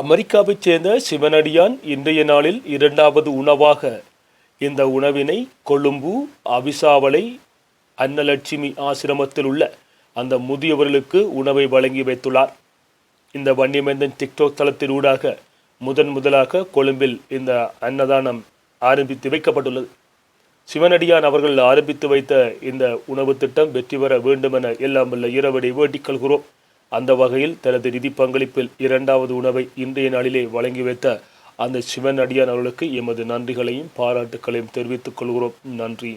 அமெரிக்காவைச் சேர்ந்த சிவனடியான் இன்றைய நாளில் இரண்டாவது உணவாக இந்த உணவினை கொழும்பு அவிசாவளை அன்னலட்சுமி ஆசிரமத்தில் உள்ள அந்த முதியவர்களுக்கு உணவை வழங்கி வைத்துள்ளார். இந்த வன்னியமேந்தன் டிக்டாக் தளத்தின் ஊடாக முதன் முதலாக கொழும்பில் இந்த அன்னதானம் ஆரம்பித்து வைக்கப்பட்டுள்ளது. சிவனடியான் அவர்கள் ஆரம்பித்து வைத்த இந்த உணவு திட்டம் வெற்றி பெற வேண்டும் என எல்லாம் உள்ள இரவடி வேண்டிக் கொள்கிறோம். அந்த வகையில் தனது நிதி பங்களிப்பில் இரண்டாவது உணவை இன்றைய நாளிலே வழங்கி வைத்த அந்த சிவன் அடியான் அவர்களுக்கு எமது நன்றிகளையும் பாராட்டுக்களையும் தெரிவித்துக் கொள்கிறோம். நன்றி.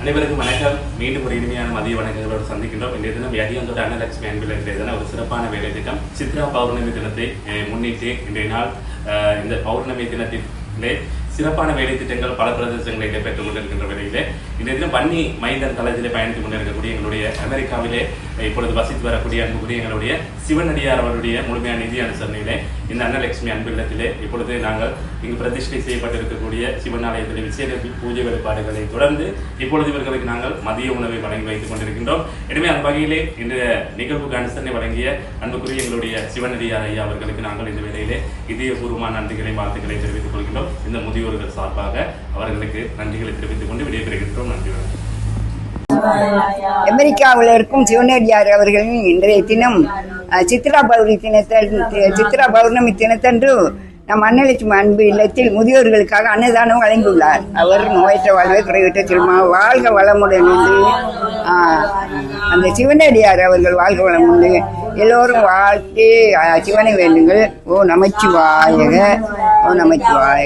அனைவருக்கும் வணக்கம். மீண்டும் ஒரு இனிமையான மதிய வணக்கங்களோடு சந்திக்கின்றோம். இன்றைய தினம் யதியந்தோட அன்னலட்சுமி அன்பில் இன்றைய தினம் ஒரு சிறப்பான வேலை திட்டம். சித்ரா பௌர்ணமி தினத்தை முன்னிட்டு இன்றைய நாள் அஹ், இந்த பௌர்ணமி தினத்திலே சிறப்பான வேலை திட்டங்கள் பல பிரதேசங்களை இடம்பெற்றுக் கொண்டிருக்கின்ற வேலையிலே இன்றைய தினம் வன்னி மைந்தன் தளத்திலே பயணித்துக் கொண்டிருக்கக்கூடிய எங்களுடைய அமெரிக்காவிலே இப்பொழுது வசித்து வரக்கூடிய அன்புக்குரிய எங்களுடைய சிவனடியார் அவருடைய முழுமையான நிதி அனுசரணையிலே இந்த அன்னலட்சுமி அன்பில்லத்திலே இப்பொழுது நாங்கள் இங்கு பிரதிஷ்டை செய்யப்பட்டிருக்கக்கூடிய சிவனாலயத்திலே விசேட பூஜை வழிபாடுகளை தொடர்ந்து இப்பொழுது இவர்களுக்கு நாங்கள் மதிய உணவை வழங்கி வைத்துக் கொண்டிருக்கின்றோம். எனவே அந்த வகையிலே இந்த நிகழ்வுக்கு அனுசரணை வழங்கிய அன்புக்குரிய எங்களுடைய சிவனடியார் ஐயா அவர்களுக்கு நாங்கள் இந்த வேலையிலே இதயபூர்வமான நன்றிகளை வாழ்த்துக்களை தெரிவித்துக் கொள்கின்றோம். இந்த முதியோர் முதியோர்கள் சார்பாக அவர்களுக்கு நன்றிகளை தெரிவித்துக் கொண்டு விடைபெறுகின்றோம். நன்றி வணக்கம். அமெரிக்காவில் இருக்கும் சிவனடியார் அவர்களின் இன்றைய தினம் சித்ரா பௌர்ணமி தினத்தன் சித்ரா பௌர்ணமி தினத்தன்று நம் அன்னலட்சுமி அன்பு இல்லத்தில் முதியோர்களுக்காக அன்னதானம் வழங்கியுள்ளார். அவர் நோயற்ற வாழ்வை குறைவிட்ட திரும்ப வாழ்க வளமுடன் என்று ஆஹ், அந்த சிவனடியார் அவர்கள் வாழ்க வளமுண்டு எல்லோரும் வாழ்த்து சிவனை வேண்டுங்கள். ஓ நமச்சிவாயக. ஓ நமச்சிவாய